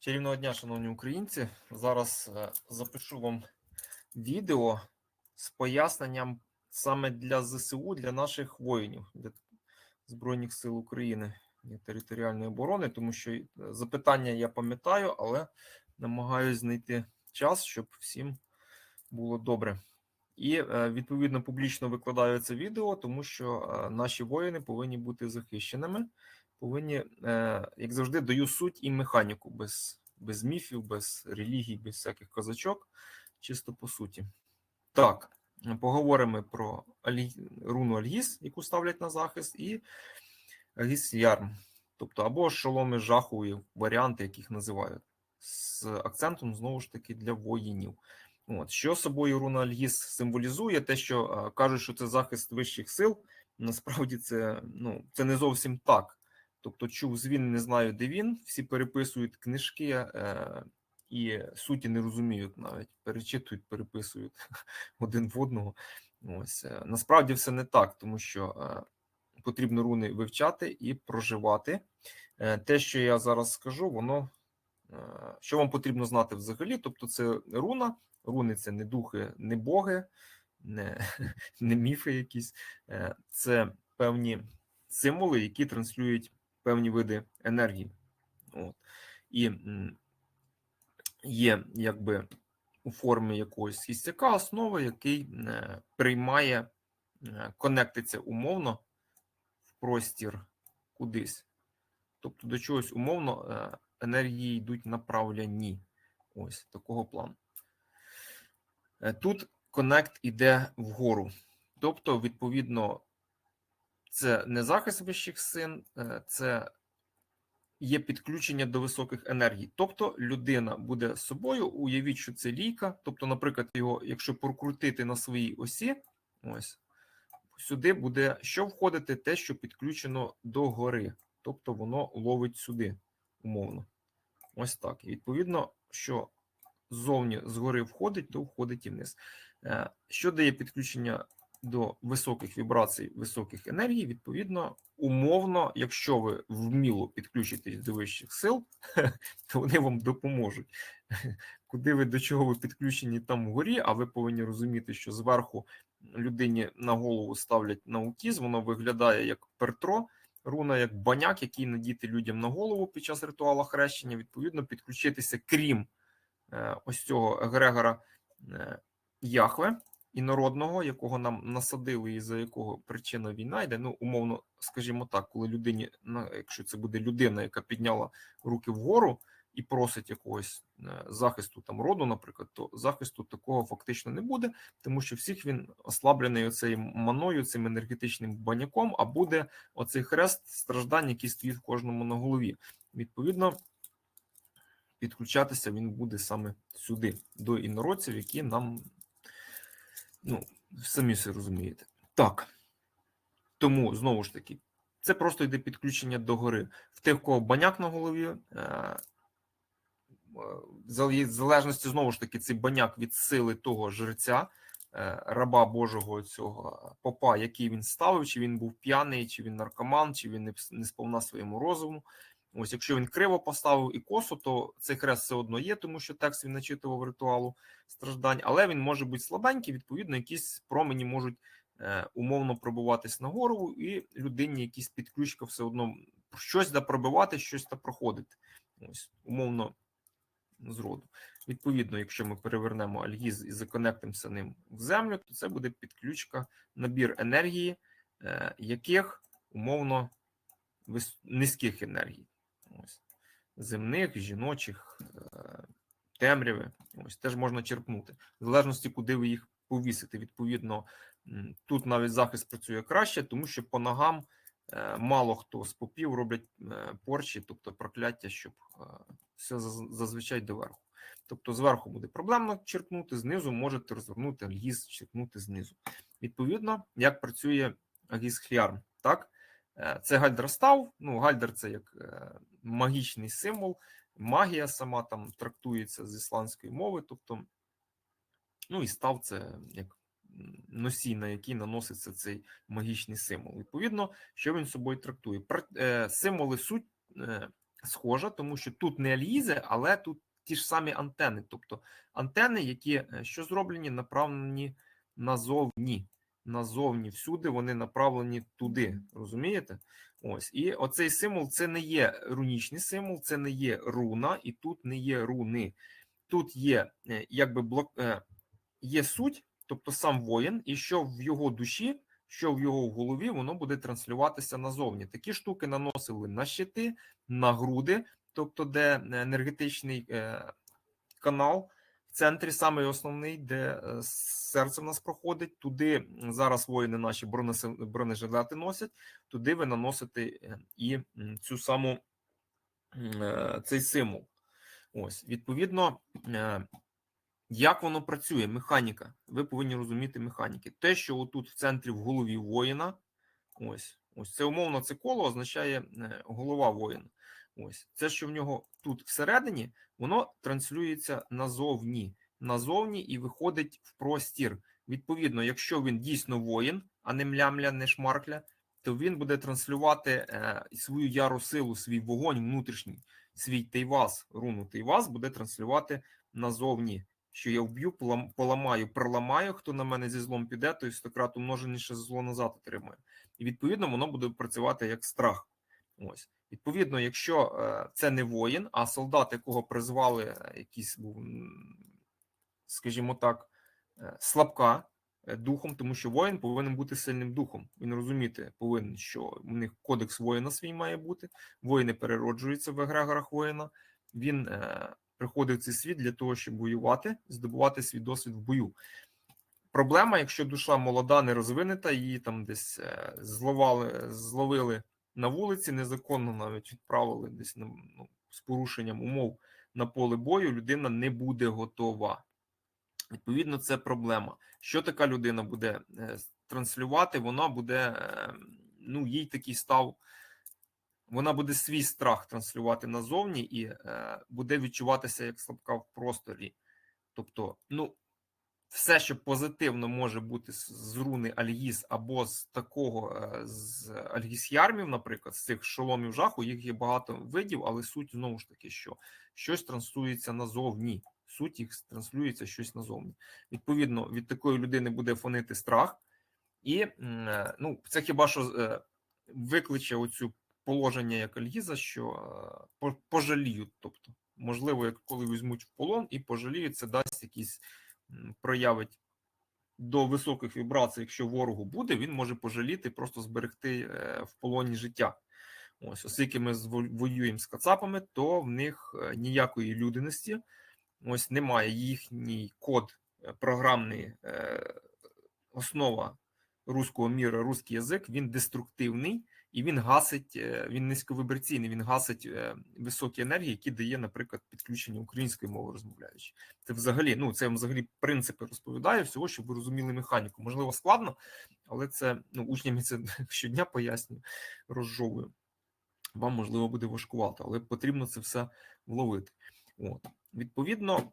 Чарівного дня, шановні українці. Зараз е, запишу вам відео з поясненням саме для ЗСУ, для наших воїнів, для Збройних сил України і територіальної оборони, тому що е, запитання я пам'ятаю, але намагаюся знайти час, щоб всім було добре. І е, відповідно публічно викладаю це відео, тому що наші воїни повинні бути захищеними повинні, е, як завжди, даю суть і механіку без, без міфів, без релігій, без всяких козачок, чисто по суті. Так, поговоримо про Алі... руну Альгіс, яку ставлять на захист, і Альгіс Ярм, тобто або шоломи жаху, варіанти, яких називають, з акцентом знову ж таки для воїнів. От що собою руна Альгіс символізує, те, що е, кажуть, що це захист вищих сил. Насправді це ну це не зовсім так. Тобто, чув звін, не знаю, де він. Всі переписують книжки е, і суті не розуміють навіть, перечитують, переписують один в одного. Ось е, насправді все не так, тому що е, потрібно руни вивчати і проживати. Е, те, що я зараз скажу, воно е, що вам потрібно знати взагалі. Тобто, це руна, руни це не духи, не боги, не, не міфи якісь, е, це певні символи, які транслюють певні види енергії. От. І є якби у формі якогось хістяка основи, який е, приймає, е, конектиться умовно в простір кудись. Тобто до чогось умовно е, енергії йдуть направляні. Ось такого плану. Тут коннект іде вгору. Тобто, відповідно, це не захист вищих син, це є підключення до високих енергій. Тобто людина буде з собою, уявіть, що це лійка. Тобто, наприклад, його, якщо прокрутити на своїй осі, ось сюди буде що входити, те, що підключено до гори. Тобто воно ловить сюди, умовно. Ось так. Відповідно, що ззовні згори входить, то входить і вниз. Е, що дає підключення до високих вібрацій, високих енергій, відповідно, умовно, якщо ви вміло підключитесь до вищих сил, то вони вам допоможуть. Куди ви до чого ви підключені там вгорі, а ви повинні розуміти, що зверху людині на голову ставлять наукіз, воно виглядає як пертро. Руна як баняк, який надіти людям на голову під час ритуалу хрещення, відповідно, підключитися, крім е, ось цього Егрегора е, Яхве, інородного, якого нам насадили, і за якого причина війна йде. Ну, умовно, скажімо так, коли людині, якщо це буде людина, яка підняла руки вгору і просить якогось е, захисту там роду, наприклад, то захисту такого фактично не буде, тому що всіх він ослаблений оцею маною, цим енергетичним баняком, а буде оцей хрест страждань, який стоїть кожному на голові. Відповідно. Підключатися він буде саме сюди, до інородців, які нам Ну, самі все розумієте. Так. Тому, знову ж таки, це просто йде підключення до гори. В тих, кого баняк на голові, е, в залежності, знову ж таки, цей баняк від сили того жерця, е, раба Божого цього попа, який він ставив, чи він був п'яний, чи він наркоман, чи він не сповна своєму розуму. Ось, якщо він криво поставив і косу, то цей хрест все одно є, тому що текст він начитував ритуалу страждань, але він може бути слабенький, відповідно, якісь промені можуть е, умовно пробиватись на голову, і людині якісь підключка все одно щось да пробивати, щось да проходити. Ось, умовно з роду. Відповідно, якщо ми перевернемо альгіз і законектимося ним в землю, то це буде підключка, набір енергії, е, яких умовно низьких енергій. Ось. Земних, жіночих, е, темряви. Ось теж можна черпнути. В залежності, куди ви їх повісите. Відповідно, тут навіть захист працює краще, тому що по ногам е, мало хто з попів роблять е, порчі, тобто прокляття, щоб все зазвичай доверху. Тобто, зверху буде проблемно черпнути, знизу можете розвернути альгіз, черпнути знизу. Відповідно, як працює агіз хлярм, так? Е, це Гальдерстав. Ну, Гальдер це як е, магічний символ, магія сама там трактується з ісландської мови. Тобто, ну і став це як носій, на який наноситься цей магічний символ. Відповідно, що він собою трактує? Е, символи суть схожа, тому що тут не альгізи, але тут ті ж самі антени. Тобто антени, які що зроблені, направлені назовні. Назовні всюди вони направлені туди. Розумієте? Ось і оцей символ це не є рунічний символ, це не є руна, і тут не є руни. Тут є е, якби блок, е, є суть, тобто сам воїн, і що в його душі, що в його голові, воно буде транслюватися назовні. Такі штуки наносили на щити, на груди, тобто, де енергетичний е, канал. В центрі самий основний, де е, серце в нас проходить. Туди зараз воїни наші бронежилети носять. Туди ви наносите е, і цю саму е, цей символ. Ось, відповідно, як воно працює, механіка. Ви повинні розуміти механіки. Те, що отут в центрі в голові воїна, ось, ось це умовно, це коло означає голова воїна. Ось це, що в нього тут всередині, воно транслюється назовні, назовні і виходить в простір. Відповідно, якщо він дійсно воїн, а не млямля, не шмаркля, то він буде транслювати е, свою яру силу, свій вогонь внутрішній, свій тейвас, руну тейвас буде транслювати назовні. Що я вб'ю, поламаю, проламаю, хто на мене зі злом піде, той стократ умноженіше зло назад отримує. І відповідно воно буде працювати як страх. Ось. Відповідно, якщо е, це не воїн, а солдат, якого призвали е, якийсь був, скажімо так, е, слабка духом, тому що воїн повинен бути сильним духом. Він розуміти повинен, що у них кодекс воїна свій має бути. Воїни перероджуються в егрегорах воїна. Він приходить в цей світ для того, щоб воювати, здобувати свій досвід в бою. Проблема, якщо душа молода, не розвинена, її там десь зловали, зловили на вулиці, незаконно навіть відправили десь на, ну, з порушенням умов на поле бою, людина не буде готова. Відповідно, це проблема. Що така людина буде е, транслювати? Вона буде, е, ну, їй такий став. Вона буде свій страх транслювати назовні і е, буде відчуватися як слабка в просторі. Тобто, ну, все, що позитивно може бути з- руни Альгіз або з такого е, з Альгіз-ярмів, наприклад, з цих шоломів жаху, їх є багато видів, але суть знову ж таки, що щось транслюється назовні. Суть їх транслюється щось назовні. Відповідно, від такої людини буде фонити страх, і е, ну, це хіба що е, викличе оцю положення як Альгіза, що пожаліють. Тобто, можливо, як коли візьмуть в полон і пожаліють, це дасть якісь проявить до високих вібрацій, якщо ворогу буде, він може пожаліти, просто зберегти е, в полоні життя. Ось, оскільки ми воюємо з кацапами, то в них е, ніякої людяності, ось немає. Їхній код е, програмний, основа руського міра, русський язик, він деструктивний і він гасить, е, він низьковибраційний, він гасить е, високі енергії, які дає, наприклад, підключення української мови розмовляючи. Це взагалі, ну це я вам взагалі принципи розповідаю всього, щоб ви розуміли механіку. Можливо, складно, але це ну, учням це щодня пояснюю, розжовую. Вам можливо буде важкувато, але потрібно це все вловити. От. Відповідно,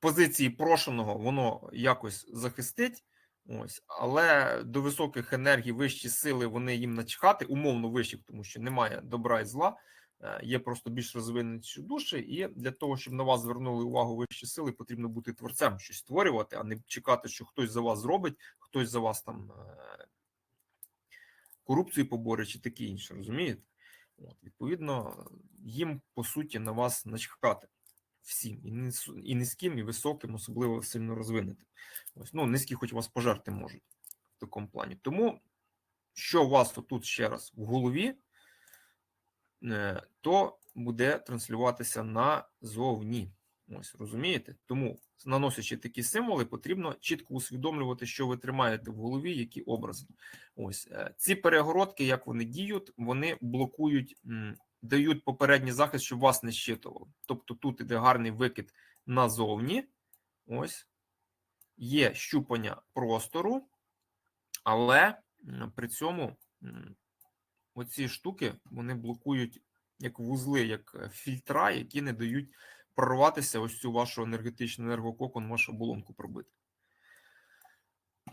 позиції прошеного воно якось захистить. Ось, але до високих енергій вищі сили вони їм начхати, умовно вищих, тому що немає добра і зла, е, є просто більш розвинені душі, і для того, щоб на вас звернули увагу вищі сили, потрібно бути творцем, щось створювати, а не чекати, що хтось за вас зробить, хтось за вас там е, корупцію поборить чи таке інше, розумієте? От, відповідно, їм по суті на вас начхати всім, і, низ, і низьким, і високим, особливо сильно розвинутим. Ось, ну, низькі хоч вас пожерти можуть в такому плані. Тому, що у вас тут ще раз в голові, е, то буде транслюватися назовні. Ось, розумієте? Тому, наносячи такі символи, потрібно чітко усвідомлювати, що ви тримаєте в голові, які образи. Ось е, ці перегородки, як вони діють, вони блокують, дають попередній захист, щоб вас не щитувало. Тобто тут іде гарний викид назовні. Ось є щупання простору, але при цьому оці штуки вони блокують як вузли, як е, фільтра, які не дають прорватися ось цю вашу енергетичну енергококон, вашу оболонку пробити.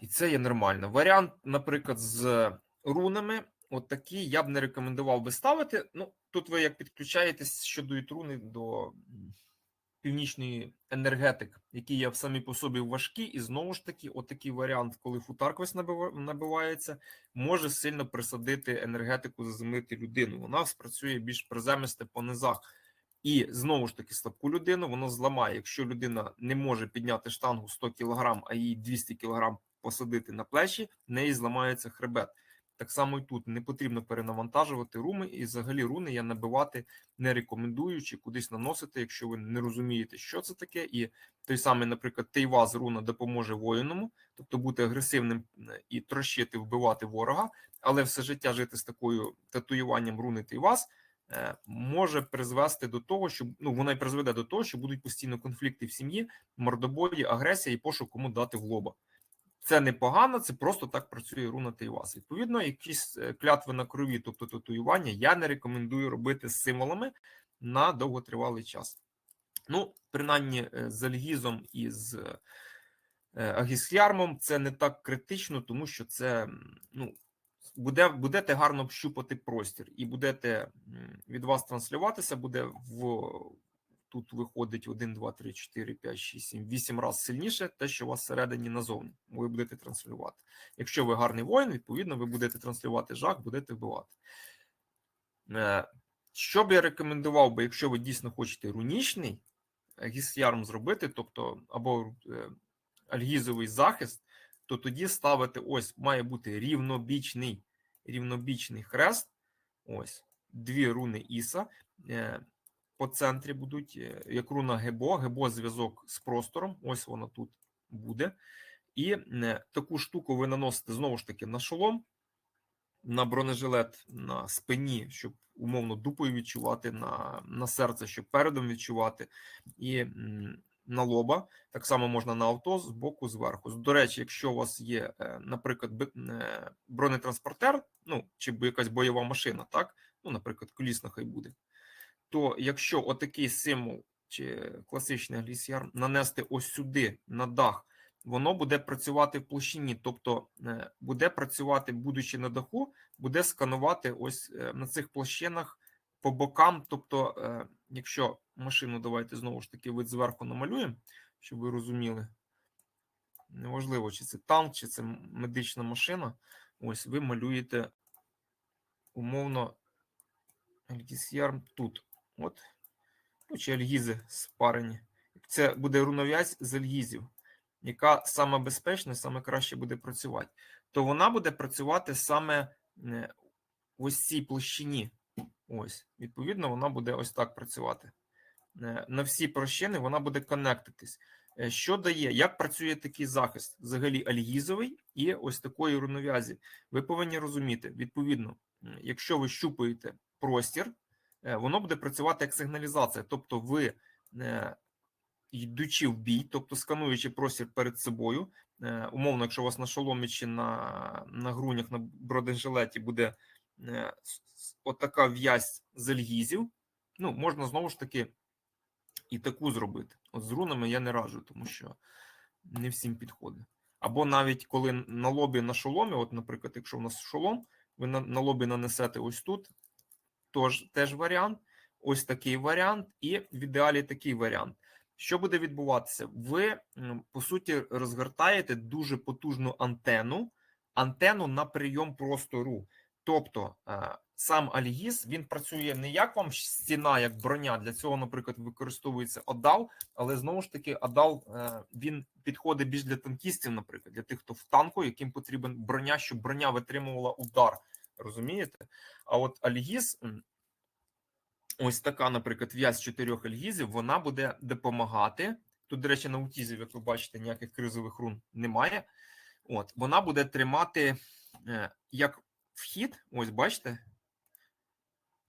І це є нормально. Варіант, наприклад, з рунами. От такі я б не рекомендував би ставити. Ну, тут ви як підключаєтесь щодо ітруни до північної енергетик, які є самі по собі важкі, і знову ж таки, отакий варіант, коли футарк весь набивається, може сильно присадити енергетику, заземлити людину. Вона спрацює більш приземисте по низах. І знову ж таки, слабку людину воно зламає. Якщо людина не може підняти штангу 100 кг, а їй 200 кг посадити на плечі, в неї зламається хребет. Так само і тут не потрібно перенавантажувати руми, і взагалі руни я набивати не рекомендую чи кудись наносити, якщо ви не розумієте, що це таке. І той самий, наприклад, Тейваз руна допоможе воїному, тобто бути агресивним е, і трощити, вбивати ворога, але все життя жити з такою татуюванням руни Тейваз е, може призвести до того, що ну вона й призведе до того, що будуть постійно конфлікти в сім'ї, мордобої, агресія і пошук кому дати в лоба. Це непогано, це просто так працює руна Тейвас. Відповідно, якісь е, клятви на крові, тобто татуювання, я не рекомендую робити з символами на довготривалий час. Ну, принаймні, е, з Альгізом і з е, Агісхярмом це не так критично, тому що це ну, буде, будете гарно вщупати простір, і будете від вас транслюватися, буде в тут виходить 1, 2, 3, 4, 5, 6, 7, 8 разів сильніше те, що у вас всередині назовні. Ви будете транслювати. Якщо ви гарний воїн, відповідно, ви будете транслювати жах, будете вбивати. Е, Що б я рекомендував би, якщо ви дійсно хочете рунічний гісярм зробити, тобто або е, альгізовий захист, то тоді ставити ось має бути рівнобічний, рівнобічний хрест. Ось дві руни Іса. По центрі будуть е, як руна Гебо, Гебо зв'язок з простором. Ось вона тут буде. І е, таку штуку ви наносите знову ж таки на шолом, на бронежилет на спині, щоб умовно дупою відчувати, на, на серце, щоб передом відчувати, і на лоба. Так само можна на авто з боку, зверху. До речі, якщо у вас є, е, наприклад, бронетранспортер, ну чи якась бойова машина, так, ну, наприклад, колісна хай буде то якщо отакий символ чи класичний глісіар нанести ось сюди на дах, воно буде працювати в площині, тобто е, буде працювати, будучи на даху, буде сканувати ось е, на цих площинах по бокам. Тобто, е, якщо машину, давайте знову ж таки вид зверху намалюємо, щоб ви розуміли. Неважливо, чи це танк, чи це медична машина. Ось ви малюєте умовно Альгізярм тут. От. Ну, чи альгізи спарені. Це буде рунов'язь з альгізів, яка саме безпечна, саме краще буде працювати. То вона буде працювати саме е, в ось цій площині. Ось, відповідно, вона буде ось так працювати. Е, На всі прощини вона буде коннектитись. Е, Що дає, як працює такий захист? Взагалі альгізовий і ось такої рунов'язі. Ви повинні розуміти, відповідно, якщо ви щупаєте простір, воно буде працювати як сигналізація. Тобто, ви, е, йдучи в бій, тобто скануючи простір перед собою, е, умовно, якщо у вас на шоломі чи на, на грунях, на бронежилеті буде е, отака в'язь з альгізів, ну, можна знову ж таки і таку зробити. От з рунами я не раджу, тому що не всім підходить. Або навіть коли на лобі на шоломі, от, наприклад, якщо у нас шолом, ви на, на лобі нанесете ось тут, тож теж варіант, ось такий варіант, і в ідеалі такий варіант. Що буде відбуватися? Ви, по суті, розгортаєте дуже потужну антенну, антенну на прийом простору. Тобто е, сам Альгіз він працює не як вам стіна, як броня. Для цього, наприклад, використовується Адал, але знову ж таки, Адал е, він підходить більш для танкістів, наприклад, для тих, хто в танку, яким потрібен броня, щоб броня витримувала удар. Розумієте? А от Альгіз, ось така, наприклад, в'язь чотирьох альгізів, вона буде допомагати. Тут, до речі, на аутізів, як ви бачите, ніяких кризових рун немає. От, вона буде тримати е, як вхід, ось бачите,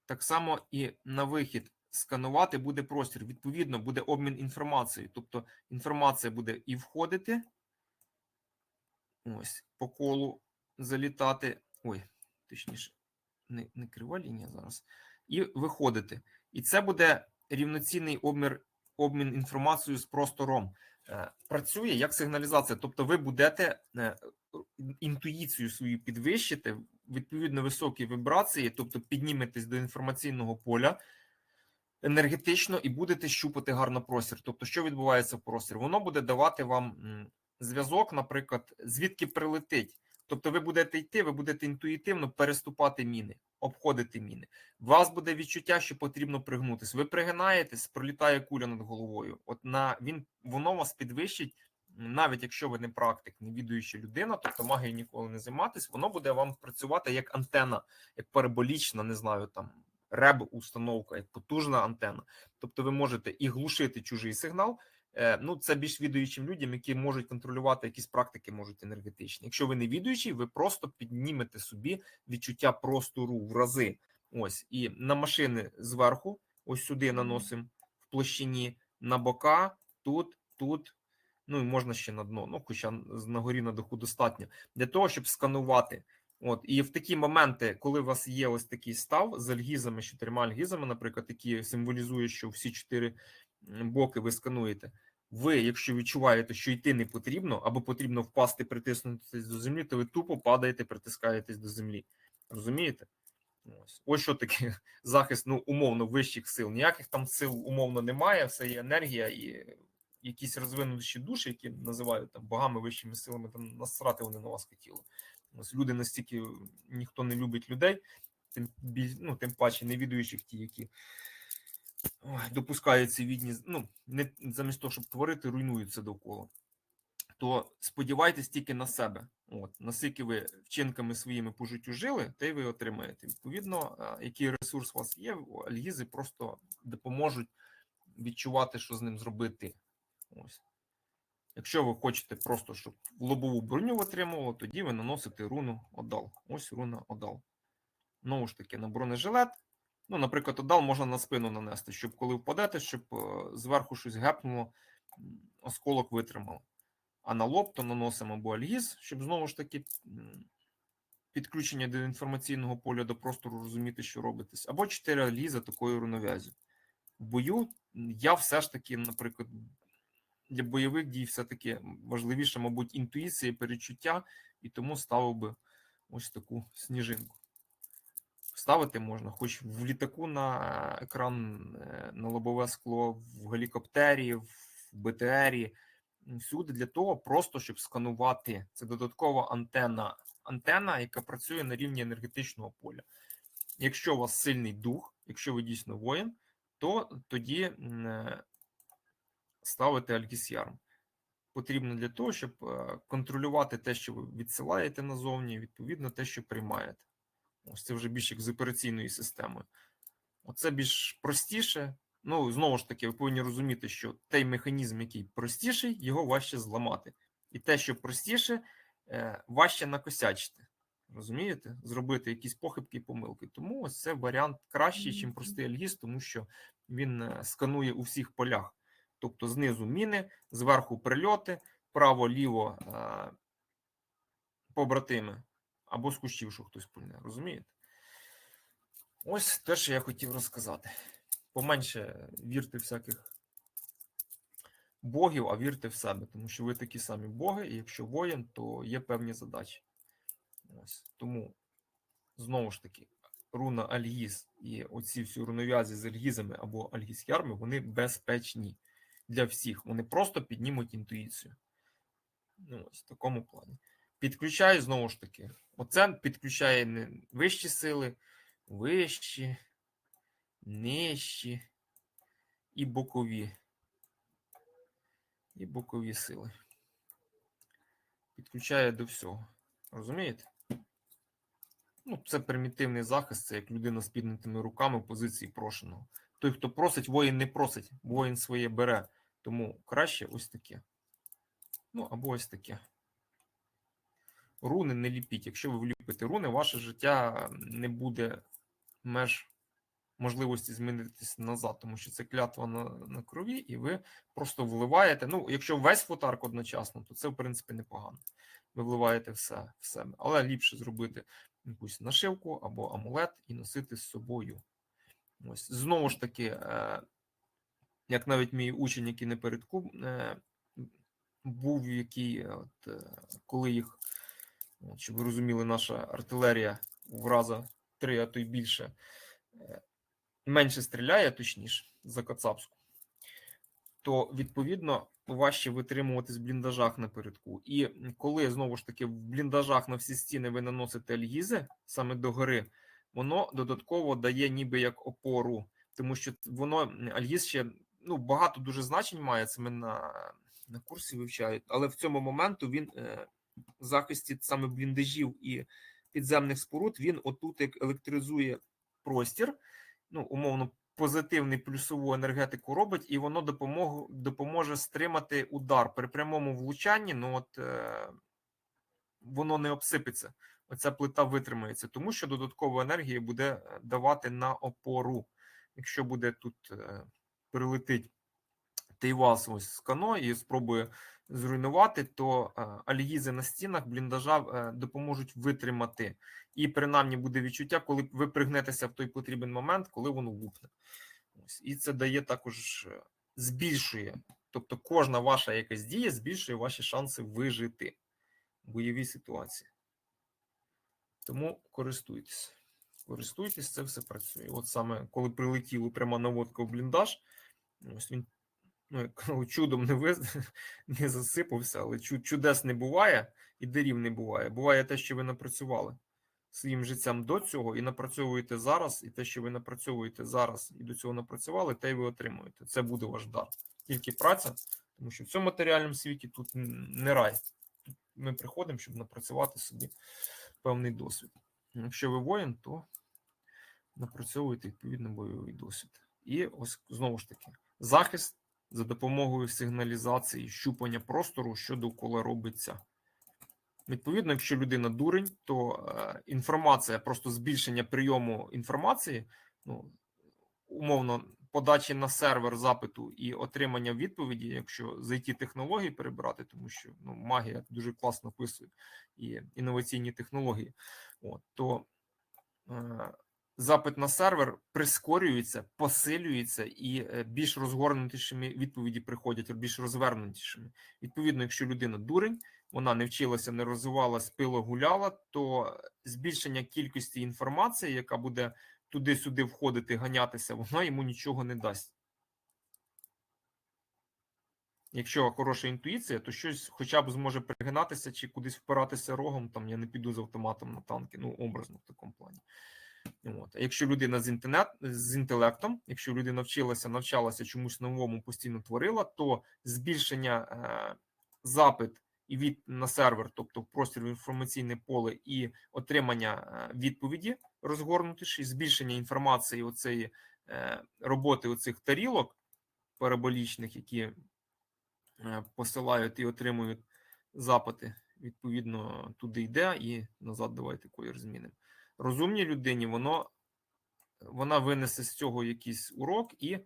так само і на вихід сканувати буде простір. Відповідно, буде обмін інформацією. Тобто інформація буде і входити, ось, по колу залітати. Ой, точніше, не, не крива лінія зараз. І виходити. І це буде рівноцінний обмір, обмін інформацією з простором. Е, Працює як сигналізація. Тобто, ви будете е, інтуїцію свою підвищите, відповідно високі вібрації, тобто підніметесь до інформаційного поля енергетично і будете щупати гарно простір. Тобто, що відбувається в простір? Воно буде давати вам зв'язок, наприклад, звідки прилетить. Тобто, ви будете йти, ви будете інтуїтивно переступати міни, обходити міни. У вас буде відчуття, що потрібно пригнутися. Ви пригинаєтесь, пролітає куля над головою. От на він воно вас підвищить, навіть якщо ви не практик, не відуюча людина, тобто магією ніколи не займатись, воно буде вам працювати як антена, як параболічна, не знаю там. Реб установка, як потужна антена. Тобто ви можете і глушити чужий сигнал. Е, Ну, це більш відуючим людям, які можуть контролювати якісь практики, можуть енергетичні. Якщо ви не відуючий, ви просто піднімете собі відчуття простору в рази. Ось і на машини зверху, ось сюди наносимо в площині на бока, тут, тут. Ну і можна ще на дно. Ну, хоча на горі на даху достатньо для того, щоб сканувати. От і в такі моменти, коли у вас є ось такий став з альгізами, з чотирма альгізами, наприклад, які символізують, що всі чотири боки ви скануєте. Ви, якщо відчуваєте, що йти не потрібно, або потрібно впасти, притиснутися до землі, то ви тупо падаєте, притискаєтесь до землі. Розумієте? Ось ось що таке захист ну, умовно вищих сил. Ніяких там сил умовно немає, все є енергія і якісь розвинуті душі, які називають там богами вищими силами, там насрати вони на вас хотіли. Ось люди настільки ніхто не любить людей, тим ну, тим паче невідуючих ті, які ой, допускають ці відні, ну не замість того, щоб творити, руйнуються довкола. То сподівайтесь тільки на себе. От наскільки ви вчинками своїми по життю жили, те й ви отримаєте. Відповідно, який ресурс у вас є, альгізи просто допоможуть відчувати, що з ним зробити. Ось. Якщо ви хочете просто, щоб лобову броню отримувало, тоді ви наносите руну Одал. Ось руна Одал. Знову ж таки, на бронежилет. Ну, наприклад, Одал можна на спину нанести, щоб коли впадете, щоб зверху щось гепнуло, осколок витримав. А на лоб то наносимо або альгіз, щоб знову ж таки підключення до інформаційного поля до простору розуміти, що робитись, або 4 альгіза такою рунов'язю. В бою я все ж таки, наприклад, для бойових дій все-таки важливіше, мабуть, інтуїція, перечуття, і тому ставив би ось таку сніжинку. Ставити можна, хоч в літаку на екран, на лобове скло, в гелікоптері, в БТРі, всюди для того, просто щоб сканувати. Це додаткова антенна, антенна, яка працює на рівні енергетичного поля. Якщо у вас сильний дух, якщо ви дійсно воїн, то тоді ставити Альгісярм. Потрібно для того, щоб контролювати те, що ви відсилаєте назовні, відповідно те, що приймаєте. Ось це вже більш як з операційною системою. Оце більш простіше. Ну, знову ж таки, ви повинні розуміти, що той механізм, який простіший, його важче зламати. І те, що простіше, важче накосячити. Розумієте? Зробити якісь похибки і помилки. Тому ось це варіант кращий, ніж простий альгіз, тому що він сканує у всіх полях. Тобто знизу міни, зверху прильоти, право-ліво побратими, або з кущів, що хтось пульне. Розумієте? Ось те, що я хотів розказати. Поменше вірте всяких богів, а вірте в себе, тому що ви такі самі боги, і якщо воїн, то є певні задачі. Ось Тому, знову ж таки, руна Альгіз і оці всі рунов'язі з альгізами або альгіз-ярми, вони безпечні для всіх. Вони просто піднімуть інтуїцію. Ну, ось в такому плані. Підключаю знову ж таки. Оце підключає вищі сили, вищі, нижчі і бокові. І бокові сили. Підключає до всього. Розумієте? Ну, Це примітивний захист, це як людина з піднятими руками в позиції прошеного. Той, хто просить, воїн не просить, воїн своє бере. Тому краще ось таке. Ну, або ось таке. Руни не ліпіть. Якщо ви вліпите руни, ваше життя не буде меж можливості змінитися назад, тому що це клятва на на крові, і ви просто вливаєте. Ну, якщо весь фотарк одночасно, то це, в принципі, непогано. Ви вливаєте все в себе. Але ліпше зробити якусь нашивку або амулет і носити з собою. Ось знову ж таки. Е, як навіть мій учень, який напередку е, був, який, от, е, коли їх щоб ви розуміли, наша артилерія в раза три, а то й більше е, менше стріляє, точніше, за Кацапську, то відповідно важче витримуватись в бліндажах напередку. І коли знову ж таки в бліндажах на всі стіни ви наносите альгізи саме до гори, воно додатково дає ніби як опору, тому що воно альгіз ще ну багато дуже значень має. Це ми на, на курсі вивчають, але в цьому моменту він е, захисті саме бліндажів і підземних споруд він отут як електризує простір, ну умовно. Позитивний плюсову енергетику робить, і воно допомог, допоможе стримати удар при прямому влучанні. Ну от е, воно не обсипеться. Оця плита витримається, тому що додаткову енергію буде давати на опору. Якщо буде тут е, прилетить Тейвас ось з кано і спробує зруйнувати, то е, альгізи на стінах бліндажа е, допоможуть витримати. І принаймні буде відчуття, коли ви пригнетеся в той потрібен момент, коли воно лупне. Ось. І це дає також е, збільшує. Тобто кожна ваша якась дія збільшує ваші шанси вижити в бойовій ситуації. Тому користуйтесь. Користуйтесь, це все працює. От саме коли прилетіло пряма наводка в бліндаж, ось він ну, як чудом не виз... не засипався, але чудес не буває і дерів не буває. Буває те, що ви напрацювали своїм життям до цього і напрацьовуєте зараз, і те, що ви напрацьовуєте зараз і до цього напрацювали, те й ви отримуєте. Це буде ваш дар. Тільки праця, тому що в цьому матеріальному світі тут не рай. Ми приходимо, щоб напрацювати собі певний досвід. Якщо ви воїн, то напрацьовуєте відповідно бойовий досвід. І ось знову ж таки захист за допомогою сигналізації, щупання простору, що довкола робиться. Відповідно, якщо людина дурень, то е, інформація, просто збільшення прийому інформації, ну умовно, подачі на сервер запиту і отримання відповіді, якщо з it технології перебирати, тому що ну, магія дуже класно описує і інноваційні технології, от, то е, запит на сервер прискорюється, посилюється і е, більш розгорнутішими відповіді приходять, більш розвернутішими. Відповідно, якщо людина дурень, вона не вчилася, не розвивалась, пило гуляла, то збільшення кількості інформації, яка буде туди-сюди входити, ганятися, вона йому нічого не дасть. Якщо хороша інтуїція, то щось хоча б зможе пригинатися чи кудись впиратися рогом, там я не піду з автоматом на танки, ну образно в такому плані. От. Якщо людина з інтернет з інтелектом, якщо людина вчилася, навчалася чомусь новому, постійно творила, то збільшення е, запит і від на сервер, тобто простір в інформаційне поле, і отримання е, відповіді розгорнутіші, збільшення інформації оцеї е, роботи оцих тарілок параболічних, які е, посилають і отримують запити, відповідно, туди йде, і назад давайте колір змінимо розумній людині, воно вона винесе з цього якийсь урок і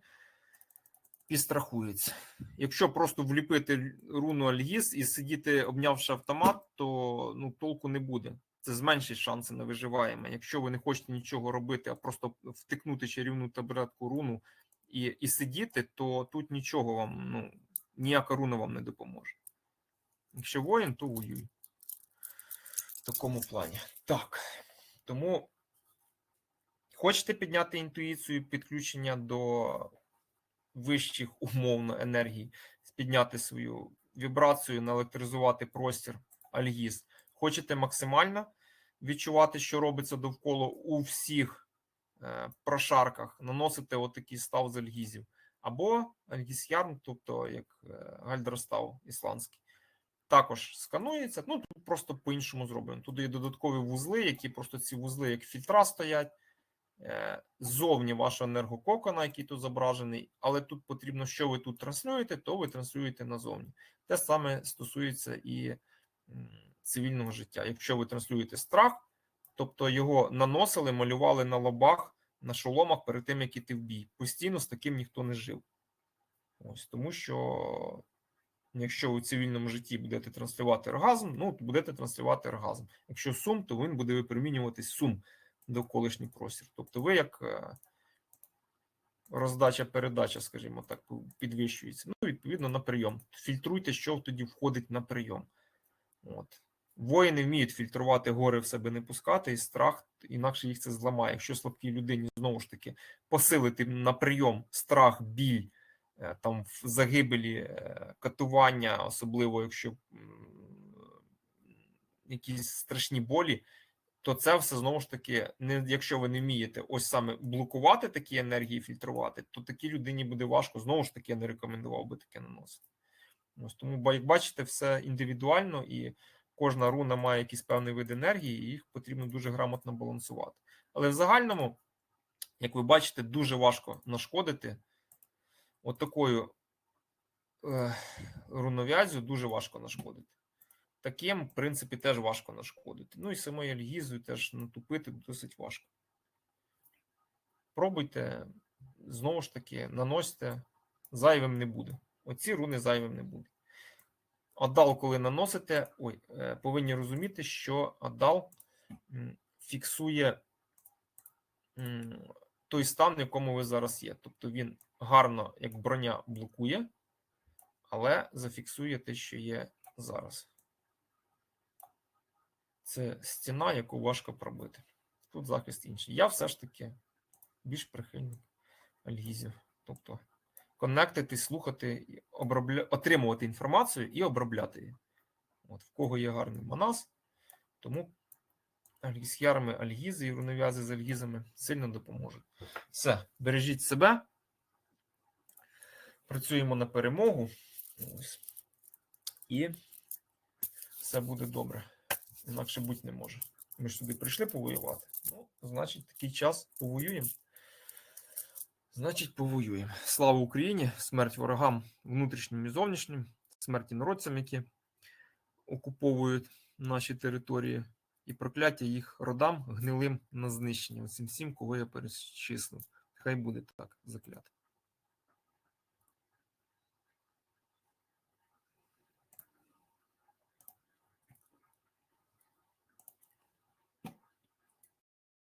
підстрахується. Якщо просто вліпити руну Альгіз і сидіти, обнявши автомат, то ну, толку не буде. Це зменшить шанси на виживаємо. Якщо ви не хочете нічого робити, а просто втикнути чарівну таблетку руну і і сидіти, то тут нічого вам, ну, ніяка руна вам не допоможе. Якщо воїн, то воюй. В такому плані. Так. Тому хочете підняти інтуїцію, підключення до вищих умовно енергій, підняти свою вібрацію, наелектризувати простір альгіз. Хочете максимально відчувати, що робиться довкола у всіх е, прошарках, наносите отакий став з альгізів. Або альгіз ярн, тобто як е, гальдростав ісландський також сканується. Ну тут просто по-іншому зроблено. Тут є додаткові вузли, які просто ці вузли, як фільтра стоять. Е, ззовні вашого енергококона, який тут зображений, але тут потрібно, що ви тут транслюєте, то ви транслюєте назовні. Те саме стосується і цивільного життя. Якщо ви транслюєте страх, тобто його наносили, малювали на лобах, на шоломах перед тим, як іти в бій. Постійно з таким ніхто не жив. Ось тому що Якщо у цивільному житті будете транслювати оргазм, ну то будете транслювати оргазм. Якщо сум, то він буде випромінюватись сум довколишній простір. Тобто, ви як е, роздача-передача, скажімо так, підвищується. Ну, відповідно, на прийом. Фільтруйте, що тоді входить на прийом. От. Воїни вміють фільтрувати гори в себе не пускати, і страх, інакше їх це зламає. Якщо слабкій людині знову ж таки посилити на прийом страх, біль, там в загибелі, е, катування, особливо якщо якісь страшні болі, то це все знову ж таки, не якщо ви не вмієте ось саме блокувати такі енергії, фільтрувати, то такій людині буде важко. Знову ж таки, я не рекомендував би таке наносити. Ось тому, як бачите, все індивідуально і кожна руна має якийсь певний вид енергії, і їх потрібно дуже грамотно балансувати. Але в загальному, як ви бачите, дуже важко нашкодити. От такою е, рунов'язю дуже важко нашкодити. Таким, в принципі, теж важко нашкодити. Ну і самою альгізою теж натупити досить важко. Пробуйте, знову ж таки, наносьте, зайвим не буде. Оці руни зайвим не буде. Адал, коли наносите, ой, е, повинні розуміти, що адал фіксує той стан, в якому ви зараз є. Тобто він гарно, як броня, блокує, але зафіксує те, що є зараз. Це стіна, яку важко пробити. Тут захист інший. Я все ж таки більш прихильник альгізів. Тобто коннектити, слухати, обробля... отримувати інформацію і обробляти її. От, в кого є гарний манас, тому альгізхярами, альгізи і рунов'язи з альгізами сильно допоможуть. Все, бережіть себе. Працюємо на перемогу. Ось. І все буде добре. Інакше бути не може. Ми ж сюди прийшли повоювати. Ну, значить, такий час повоюємо. Значить, повоюємо. Слава Україні! Смерть ворогам внутрішнім і зовнішнім, смерть інородцям, які окуповують наші території, і прокляття їх родам гнилим на знищення. Усім всім, кого я перечислив. Хай буде так закляти.